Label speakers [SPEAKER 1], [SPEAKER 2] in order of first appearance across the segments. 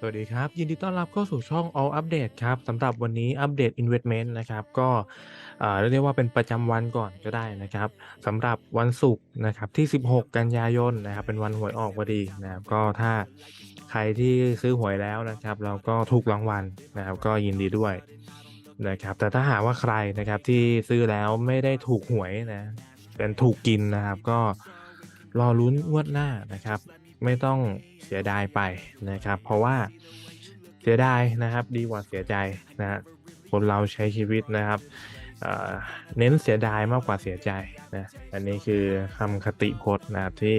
[SPEAKER 1] สวัสดีครับ ยินดีต้อนรับเข้าสู่ช่อง All Update ครับสำหรับวันนี้อัปเดต Investment นะครับ ก็เรียกได้ว่าเป็นประจำวันก่อนก็ได้นะครับสำหรับวันศุกร์นะครับที่ 16 กันยายนนะครับ เป็นวันหวยออกพอดีนะครับ ก็ถ้าใครที่ซื้อหวยแล้วนะครับแล้วก็ถูกรางวัลนะครับ ก็ยินดีด้วยนะครับ แต่ถ้าหากว่าใครนะครับที่ซื้อแล้วไม่ได้ถูกหวยนะเป็นถูกกินนะครับ ก็รอลุ้นงวดหน้านะครับ ไม่ต้องเสียดายไปนะครับ เพราะว่าเสียดายนะครับ ดีกว่าเสียใจนะคนเราใช้ชีวิตนะครับเเน้นเสียดายมากกว่าเสียใจนะอันนี้คือคำคติพจน์นะครับที่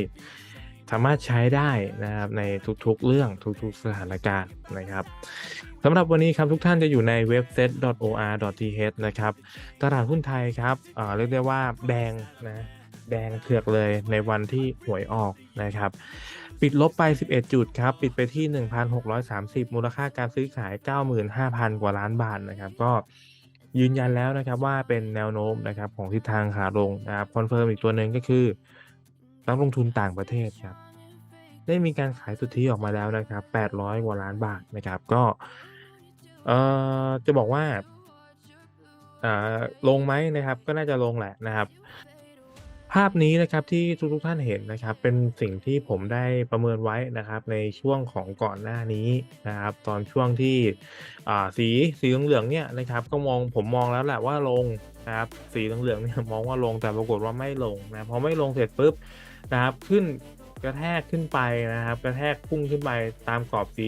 [SPEAKER 1] สามารถใช้ได้นะครับในทุกๆเรื่องทุกๆสถานการณ์นะครับสำหรับวันนี้ครับทุกท่านจะอยู่ในเว็บ set.or.th นะครับ ตลาดหุ้นไทยครับเอ่อเรียกได้ว่าแดงนะ แดงเถือกเลยในวันที่หวยออกนะครับ ปิดลบไป 11 จุดครับ ปิดไปที่ 1,630 มูลค่าการซื้อขาย 95,000 กว่าล้านบาทนะครับ ก็ยืนยันแล้วนะครับว่าเป็นแนวโน้มนะครับของทิศทางขาลงนะครับคอนเฟิร์มอีกตัวหนึ่งก็คือนักลงทุนต่างประเทศครับ ได้มีการขายสุทธิออกมาแล้วนะครับ 800 กว่าล้านบาทนะครับ ก็เอ่อจะบอกว่าอ่าลงไหมนะครับก็น่าจะลงแหละนะครับ ภาพนี้นะครับที่ทุกๆท่านเห็นนะครับ เป็นสิ่งที่ผมได้ประเมินไว้นะครับ ในช่วงของก่อนหน้านี้นะครับ ตอนช่วงที่สีสีเหลืองๆเนี่ยนะครับ ก็มองผมมองแล้วแหละว่าลงนะครับ สีเหลืองๆเนี่ยมองว่าลงแต่ปรากฏว่าไม่ลงนะพอไม่ลงเสร็จปุ๊บนะครับขึ้นกระแทกขึ้นไปนะครับ กระแทกพุ่งขึ้นไปตามกรอบสี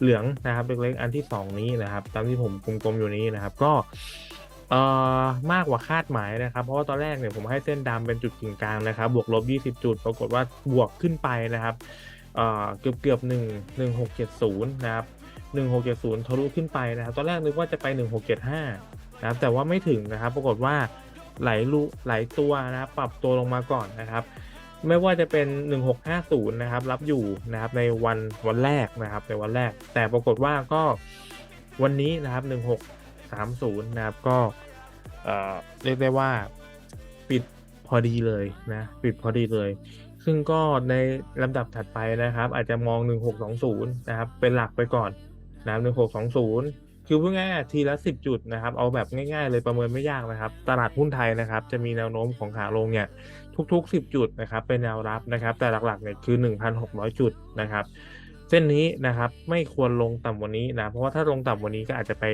[SPEAKER 1] เหลืองนะครับ เล็กๆอันที่สองนี้นะครับ ตามที่ผมกลมๆอยู่นี้นะครับ ก็ เอ่อมากกว่าคาดหมายนะครับ เพราะว่าตอนแรกเนี่ยผมให้เส้นดำเป็นจุดกึ่งกลางนะครับ บวกลบ 20 จุด ปรากฏว่าบวกขึ้นไปนะครับเอ่อเกือบเกือบๆ1 1670นะครับ1670ทะลุขึ้นไปนะครับ ตอนแรกนึกว่าจะไป1675นะครับ แต่ว่าไม่ถึงนะครับ ปรากฏว่าไหลลุไหลตัวนะครับ ปรับตัวลงมาก่อนนะครับ ไม่ว่าจะเป็น 1650 นะครับ รับอยู่นะครับ ในวันวันแรกนะครับ ในวันแรก แต่ปรากฏว่าก็วันนี้นะครับ 30 นะครับ ก็เอ่อเรียกได้ว่าปิดพอดีเลยนะ ปิดพอดีเลย ซึ่งก็ในลำดับถัดไปนะครับ อาจจะมอง 1620 นะครับ เป็นหลักไปก่อนนะ1620 คือพูดง่ายทีละ 10 จุดนะครับ เอาแบบง่ายๆเลยประเมินไม่ยากนะครับ ตลาดหุ้นไทยนะครับ จะมีแนวโน้มของขาลงเนี่ยทุกๆ 10 จุดนะครับ เป็นแนวรับนะครับ แต่หลักๆเนี่ยคือ 1,600 จุดนะครับเส้นนี้นะครับไม่ควรลงต่ำกว่านี้นะเพราะว่าถ้าลงต่ำกว่านี้ก็อาจจะไป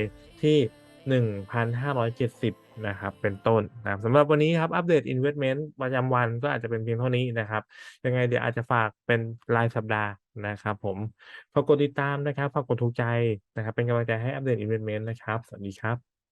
[SPEAKER 1] ที่ 1,570 นะครับ เป็นต้นนะครับสำหรับวันนี้ครับ อัปเดต Investment ประจำวันก็อาจจะเป็นเพียงเท่านี้นะครับ ยังไงเดี๋ยวอาจจะฝากเป็นรายสัปดาห์นะครับผมฝากกดติดตามนะครับ ฝากกดถูกใจนะครับ เป็นกำลังใจให้อัปเดต Investment นะครับ สวัสดีครับ